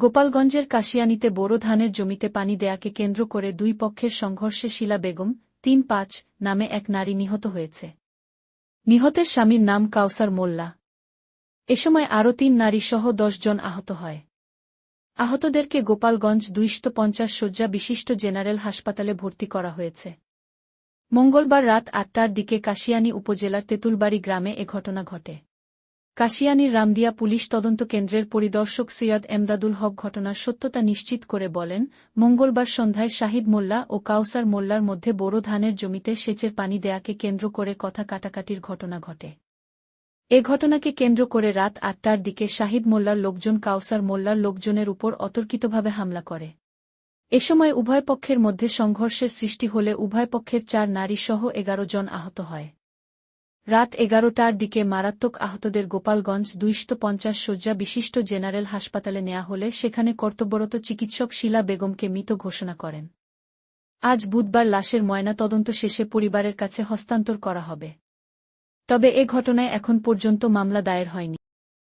গোপালগঞ্জের কাশিয়ানিতে বোরো ধানের জমিতে পানি দেয়াকে কেন্দ্র করে দুই পক্ষের সংঘর্ষে শিলা বেগম, তিন পাঁচ, নামে এক নারী নিহত হয়েছে। নিহতের স্বামীর নাম কাউসার মোল্লা। এ সময় আরও তিন নারীসহ জন আহত হয়। আহতদেরকে গোপালগঞ্জ দুইশত পঞ্চাশ শয্যা বিশিষ্ট জেনারেল হাসপাতালে ভর্তি করা হয়েছে। মঙ্গলবার রাত আটটার দিকে কাশিয়ানী উপজেলার তেঁতুলবাড়ি গ্রামে এ ঘটনা ঘটে। কাশিয়ানীর রামদিয়া পুলিশ তদন্ত কেন্দ্রের পরিদর্শক সৈয়দ এমদাদুল হক ঘটনার সত্যতা নিশ্চিত করে বলেন, মঙ্গলবার সন্ধ্যায় শাহিদ মোল্লা ও কাউসার মোল্লার মধ্যে বোরো ধানের জমিতে সেচের পানি দেয়াকে কেন্দ্র করে কথা কাটাকাটির ঘটনা ঘটে। এ ঘটনাকে কেন্দ্র করে রাত আটটার দিকে শাহিদ মোল্লার লোকজন কাউসার মোল্লার লোকজনের উপর অতর্কিতভাবে হামলা করে। এ সময় উভয় পক্ষের মধ্যে সংঘর্ষের সৃষ্টি হলে উভয় পক্ষের চার নারীসহ এগারো জন আহত হয়। রাত এগারোটার দিকে মারাত্মক আহতদের গোপালগঞ্জ দুইশত পঞ্চাশ শয্যা বিশিষ্ট জেনারেল হাসপাতালে নেওয়া হলে সেখানে কর্তব্যরত চিকিৎসক শিলা বেগমকে মৃত ঘোষণা করেন। আজ বুধবার লাশের ময়নাতদন্ত শেষে পরিবারের কাছে হস্তান্তর করা হবে। তবে এ ঘটনায় এখন পর্যন্ত মামলা দায়ের হয়নি।